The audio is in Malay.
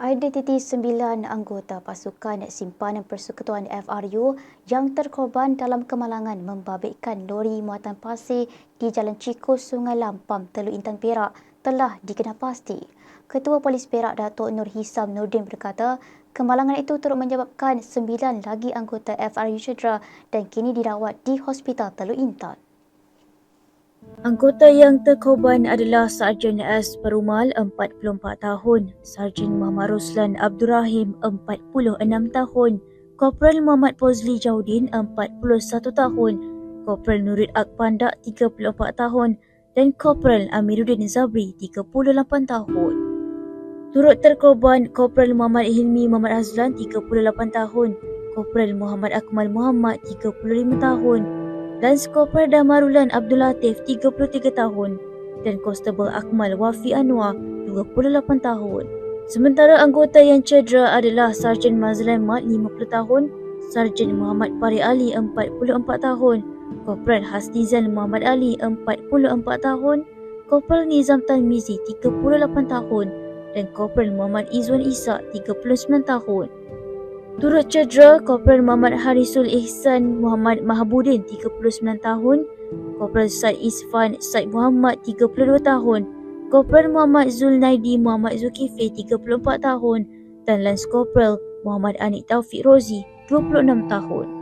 Identiti sembilan anggota pasukan simpanan persekutuan FRU yang terkorban dalam kemalangan membabitkan lori muatan pasir di Jalan Cikus, Sungai Lampam, Teluk Intan Perak telah dikenal Ketua Polis Perak Datuk Nur Hisam Nordin berkata, kemalangan itu turut menyebabkan sembilan lagi anggota FRU cedera dan kini dirawat di Hospital Teluk Intan. Anggota yang terkorban adalah Sarjan S. Perumal 44 tahun, Sarjan Muhammad Roslan Abdul Rahim 46 tahun, Korporal Muhammad Pozli Jaudin 41 tahun, Korporal Nurid Akpandak 34 tahun dan Korporal Amiruddin Zabri 38 tahun. Turut terkorban Korporal Muhammad Hilmi Muhammad Hazlan 38 tahun, Korporal Muhammad Akmal Muhammad 35 tahun, dan Skopper Damarulan Abdul Latif 33 tahun dan Konstable Akmal Wafi Anwar 28 tahun. Sementara anggota yang cedera adalah Sarjan Mazlan Mat 50 tahun, Sarjan Muhammad Pari Ali 44 tahun, Korporal Hasnizan Muhammad Ali 44 tahun, Korporal Nizam Tan Mizi 38 tahun dan Korporal Muhammad Izwan Isa 39 tahun. Turut cedera Korporal Muhammad Harisul Ihsan Muhammad Mahabudin 39 tahun, Korporal Said Isfan Said Muhammad 32 tahun, Korporal Muhammad Zulnaidi Muhammad Zulkifli 34 tahun. Dan Lance Korporal Muhammad Anik Taufik Rozi 26 tahun.